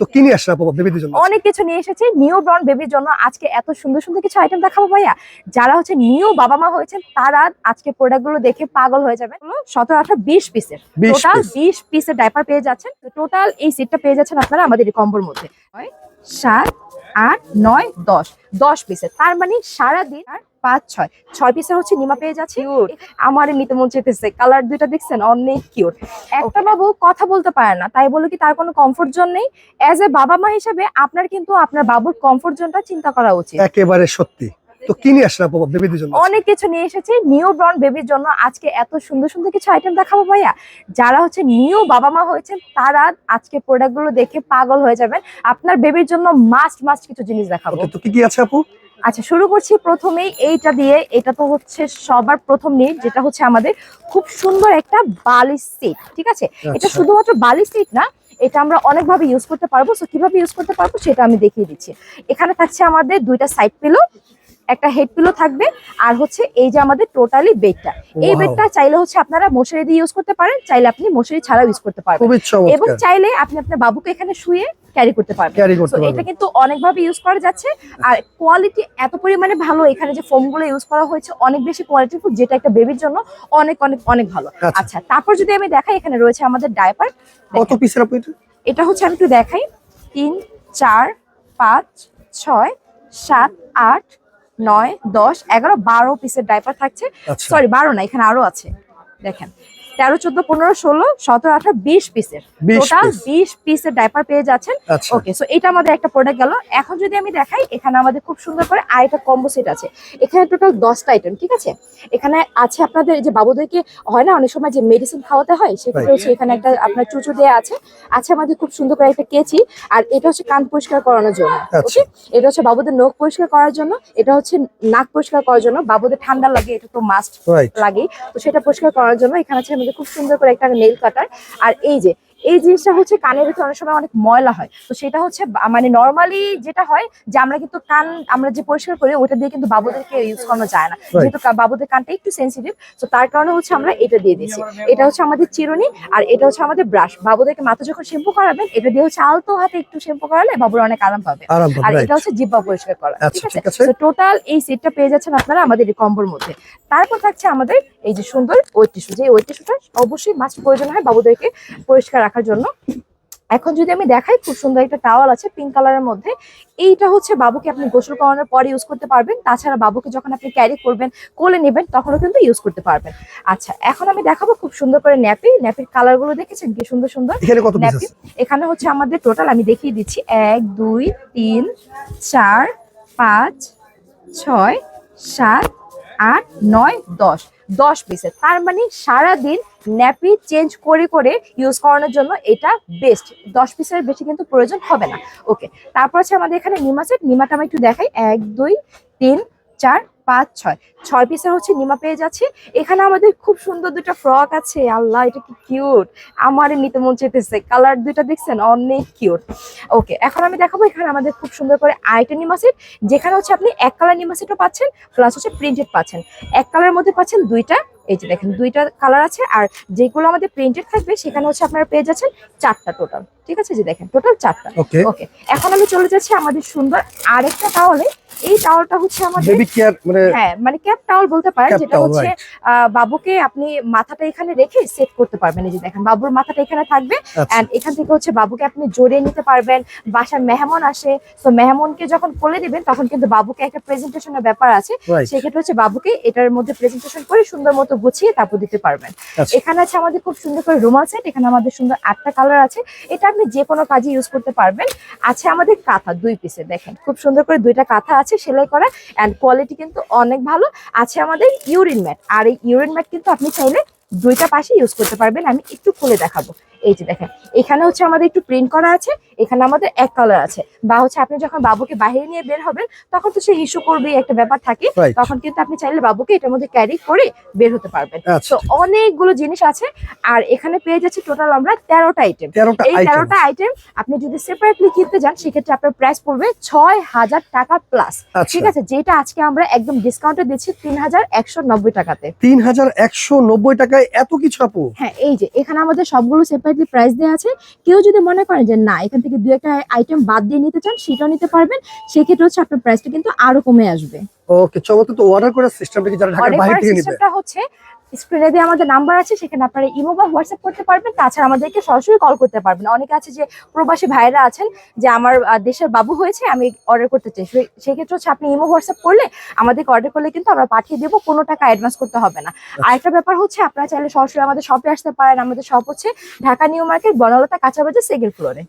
তো কি নিয়ে আসলে আপু বেবিদের জন্য? অনেক কিছু নিয়ে এসেছি নিউ বর্ন বেবির জন্য। আজকে এত সুন্দর সুন্দর কিছু আইটেম দেখাবো ভাইয়া। যারা হচ্ছে নিউ বাবা মা হয়েছেন তারা আজকে প্রোডাক্টগুলো দেখে পাগল হয়ে যাবেন। সতেরো আঠারো বিশ পিসের টোটাল। বিশ পিসের ডাইপার পেয়ে যাচ্ছেন। টোটাল এই সেটটা পেয়ে যাচ্ছেন আপনারা আমাদের এই কম্বোর মধ্যে। সাত আট নয় দশ। দশ পিসের তার মানে সারাদিন আর পাঁচ ছয়। ছয় পিসের হচ্ছে নিমা পেয়ে যাচ্ছে। আমার নিতে মন চেতেছে কালার দুইটা দেখছেন? অনেক কিউট একটা বাবু কথা বলতে পারে না তাই বলে কি তার কোনো কমফোর্ট জোন নেই? অ্যাজ এ বাবা মা হিসেবে আপনার কিন্তু আপনার বাবুর কমফোর্ট জোনটা চিন্তা করা উচিত। একেবারে সত্যি। তো কি নিয়ে আসলে বেবিদের জন্য? অনেক কিছু নিয়ে এসেছি। নিউ বর্ন বেবির জন্য আজকে এত সুন্দর সুন্দর কিছু আইটেম দেখাবো ভাইয়া। যারা হচ্ছে নিউ বাবা মা হয়েছেন তারা আজকে প্রোডাক্টগুলো দেখে পাগল হয়ে যাবেন। আপনার বেবির জন্য মাস্ট মাস্ট কিছু জিনিস দেখাবো। তো কি কি আছে আপু? আচ্ছা শুরু করছি প্রথমেই এইটা দিয়ে। এটা তো হচ্ছে সবার প্রথম নিয়ে যেটা হচ্ছে আমাদের খুব সুন্দর একটা বালিশ সিট ঠিক আছে? এটা আচ্ছা। শুধুমাত্র বালিশ সিট না এটা আমরা অনেকভাবে ইউজ করতে পারব। সো কীভাবে ইউজ করতে পারব সেটা আমি দেখিয়ে দিচ্ছি। এখানে থাকছে আমাদের দুইটা সাইড পিলো একটা হেড পিলো থাকবে আর হচ্ছে এই যে আমাদের টোটালি বেডটা এই বেডটা চাইলে হচ্ছে আপনারা মশারি দিয়ে ইউজ করতে পারেন চাইলে আপনি মশারি ছাড়াও ইউজ করতে পারবেন। খুবই এবং চাইলে আপনি আপনার বাবুকে এখানে শুয়ে ক্যারি করতে পারবেন। এটা কিন্তু অনেকভাবে ইউজ করা যাচ্ছে আর কোয়ালিটি এত পরিমাণে ভালো এখানে যে ফোমগুলো ইউজ করা হয়েছে অনেক বেশি কোয়ালিটিফুল যেটা একটা বেবির জন্য অনেক অনেক অনেক ভালো। আচ্ছা। আচ্ছা তারপর যদি আমি দেখাই এখানে রয়েছে আমাদের ডায়পার কত পিসের এটা হচ্ছে আমি একটু দেখাই। তিন চার পাঁচ ছয় সাত আট নয় দশ এগারো বারো পিসের ডাইপার থাকছে। আচ্ছা। সরি বারো না এখানে আরও আছে। দেখেন তেরো চোদ্দ পনেরো ষোলো সতেরো আঠারো বিশ পিসের। 20 টোটাল। বিশ পিসের ডাইপার পেয়ে যাচ্ছেন। আচ্ছা। ওকে সো এটা আমাদের একটা প্রোডাক্ট গেল। এখন যদি আমি দেখাই এখানে আমাদের খুব সুন্দর করে আরেকটা কম্বো সেট আছে। এখানে টোটাল দশটা আইটেম ঠিক আছে? এখানে আছে আপনাদের যে বাবুদেরকে হয় না অনেক সময় যে মেডিসিন খাওয়াতে হয় সেক্ষেত্রে. হচ্ছে এখানে একটা আপনার চুচু দেওয়া আছে। আছে আমাদের খুব সুন্দর করে একটা কেচি আর এটা হচ্ছে কান পরিষ্কার করানোর জন্য আচ্ছা। ওকে এটা হচ্ছে বাবুদের নখ পরিষ্কার করার জন্য এটা হচ্ছে নাক পরিষ্কার করার জন্য। বাবুদের ঠান্ডা লাগে এটা তো মাস্ট লাগে তো সেটা পরিষ্কার করার জন্য এখানে আছে আমাদের খুব সুন্দর করে একটা নেল কাটার আর এই যে এই জিনিসটা হচ্ছে কানের ভিতরে অনেক সময় অনেক ময়লা হয়। তো সেটা হচ্ছে মানে নর্মালি যেটা হয় যে আমরা কিন্তু কান আমরা যে পরিষ্কার করি ওটা দিয়ে কিন্তু বাবুদেরকে ইউজ করানো যায় না। যেহেতু বাবুদের কানটা একটু সেন্সিটিভ তো তার কারণে হচ্ছে আমরা এটা দিয়ে দিচ্ছি এটা হচ্ছে আমাদের চিরুনি আর এটা হচ্ছে আমাদের ব্রাশ বাবুদেরকে মাথা যখন শ্যাম্পু করাবেন এটা দিয়ে হচ্ছে আলতো হাতে একটু শ্যাম্পু করালে বাবুর অনেক আরাম পাবে। আর এটা হচ্ছে জিব্বা পরিষ্কার করা আচ্ছা, ঠিক আছে? তো টোটাল এই সেটটা পেয়ে যাচ্ছেন আপনারা আমাদের এই কম্বোর মধ্যে। তারপর থাকছে আমাদের এই যে সুন্দর ওয়েট টিস্যু যে ওয়েট টিস্যুটা অবশ্যই মাস্ট প্রয়োজন হয় বাবুদেরকে পরিষ্কার রাখার জন্য। এখন যদি আমি দেখাই খুব সুন্দর একটা টাওয়াল আছে পিঙ্ক কালারের মধ্যে। এইটা হচ্ছে বাবুকে আপনি গোসল করানোর পরে ইউজ করতে পারবেন। তাছাড়া বাবুকে যখন আপনি ক্যারি করবেন কোলে নেবেন তখনও কিন্তু ইউজ করতে পারবেন। আচ্ছা এখন আমি দেখাবো খুব সুন্দর করে ন্যাপি ন্যাপির কালারগুলো দেখেছেন? কি সুন্দর সুন্দর? আছে এখানে হচ্ছে আমাদের টোটাল আমি দেখিয়ে দিচ্ছি। এক দুই তিন চার পাঁচ ছয় সাত আট নয় দশ। দশ পিসের। তার মানে সারাদিন ন্যাপি চেঞ্জ করে করে ইউজ করানোর জন্য এটা বেস্ট দশ পিসের বেশি কিন্তু প্রয়োজন হবে না। ওকে তারপর আছে আমাদের এখানে নিমা সেট নিমাটা আমি একটু দেখাই। এক, দুই, তিন চার পাঁচ ছয়। ছয় পিসের হচ্ছে নিমা পেয়ে যাচ্ছে। এখানে আমাদের খুব সুন্দর দুটো ফ্রক আছে। আল্লাহ এটা কি কিউট আমার নিতে মন চেতেছে কালার দুইটা দেখছেন অনেক কিউট ওকে এখন আমি দেখাবো এখানে আমাদের খুব সুন্দর করে আইটা নিমা সেট যেখানে হচ্ছে আপনি এক কালার নিমা সেটও পাচ্ছেন প্লাস হচ্ছে প্রিন্টেড পাচ্ছেন। এক কালারের মধ্যে পাচ্ছেন দুইটা এই যে দেখেন দুইটা কালার আছে। আর যেগুলো আমাদের প্রিন্টেড থাকবে সেখানে হচ্ছে আপনারা পেয়ে যাচ্ছেন চারটা টোটাল ঠিক আছে যে দেখেন টোটাল চারটা। ওকে ওকে এখন আমি চলে যাচ্ছি আমাদের সুন্দর আরেকটা টাওয়ালে এই টাওয়ালটা হচ্ছে আমাদের বেবি মানে হ্যাঁ মানে ক্যাপ টাওয়াল বলতে পারেন যেটা হচ্ছে বাবুকে আপনি মাথাটা এখানে রেখে সেট করতে পারবেন। এই যে দেখেন বাবুর মাথাটা এখানে থাকবে। আচ্ছা। এন্ড এখান থেকে হচ্ছে বাবুকে আপনি জড়িয়ে নিতে পারবেন। বাসার মেহমান আসে তো মেহমানকে যখন কোলে দিবেন তখন কিন্তু বাবুকে একটা প্রেজেন্টেশনের ব্যাপার আছে। সেক্ষেত্রে হচ্ছে বাবুকে এটার মধ্যে প্রেজেন্টেশন করে সুন্দর মতো গুছিয়ে তারপর দিতে পারবেন। আচ্ছা। এখানে আছে আমাদের খুব সুন্দর করে রুমাল সেট এখানে আমাদের সুন্দর আটটা কালার আছে। এটা আপনি যে কোনো কাজে ইউজ করতে পারবেন। আছে আমাদের কাঁথা দুই পিসে দেখেন। খুব সুন্দর করে দুইটা কাঁথা আছে। সেলাই করা অ্যান্ড কোয়ালিটি কিন্তু অনেক ভালো। আছে আমাদের ইউরিন ম্যাট আর এই ইউরিন ম্যাট কিন্তু আপনি চাইলে দুইটা পাশে ইউজ করতে পারবেন। আমি একটু খুলে দেখাবো। এই যে দেখেন এখানে হচ্ছে আমাদের একটু প্রিন্ট করা আছে এখানে আমাদের এক কালার আছে। বা হচ্ছে আপনি যখন বাবুকে বাহিরে নিয়ে বের হবেন তখন তো সে হিসু করবে একটা ব্যাপার থাকে। তখন কিন্তু আপনি চাইলে বাবুকে এটার মধ্যে ক্যারি করে বের হতে পারবেন। আচ্ছা। তো অনেকগুলো জিনিস আছে আর এখানে পেয়ে যাচ্ছে টোটাল আমরা তেরোটা আইটেম এই তেরোটা আইটেম আপনি যদি সেপারেটলি কিনতে যান সেক্ষেত্রে আপনার প্রাইস পড়বে ছয় হাজার টাকা প্লাস আচ্ছা। ঠিক আছে যেটা আজকে আমরা একদম ডিসকাউন্টে দিচ্ছি তিন হাজার একশো নব্বই টাকাতে। তিন হাজার একশো নব্বই টাকায় এত কিছু আপু? হ্যাঁ এই যে এখানে আমাদের সবগুলো সেপারেট অ্যাপ্রক্সিমেটলি প্রাইস দেওয়া আছে। কেউ যদি মনে করেন যে না এখান থেকে দু একটা আইটেম বাদ দিয়ে নিতে চান সেটাও নিতে পারবেন। সেক্ষেত্রে হচ্ছে আপনার প্রাইসটা কিন্তু আরও কমে আসবে। ওকে চমৎকার। তো অর্ডার করার সিস্টেমটা কি যারা ঢাকার বাইরে থেকে নিবে? হচ্ছে স্ক্রিনে দিয়ে আমাদের নাম্বার আছে সেখানে আপনারা ইমো বা হোয়াটসঅ্যাপ করতে পারবেন। তাছাড়া আমাদেরকে সরাসরি কল করতে পারবেন। অনেকে আছে যে প্রবাসী ভাইরা আছেন যে আমার দেশের বাবু হয়েছে আমি অর্ডার করতে চাই। সেক্ষেত্রে হচ্ছে আপনি ইমো হোয়াটসঅ্যাপ করলে আমাদেরকে অর্ডার করলে কিন্তু আমরা পাঠিয়ে দেবো কোনো টাকা অ্যাডভান্স করতে হবে না। আরেকটা ব্যাপার হচ্ছে আপনারা চাইলে সরাসরি আমাদের শপে আসতে পারেন। আমাদের শপ হচ্ছে ঢাকা নিউ মার্কেট বনলতা কাঁচাবাজার সেকেন্ড ফ্লোরে।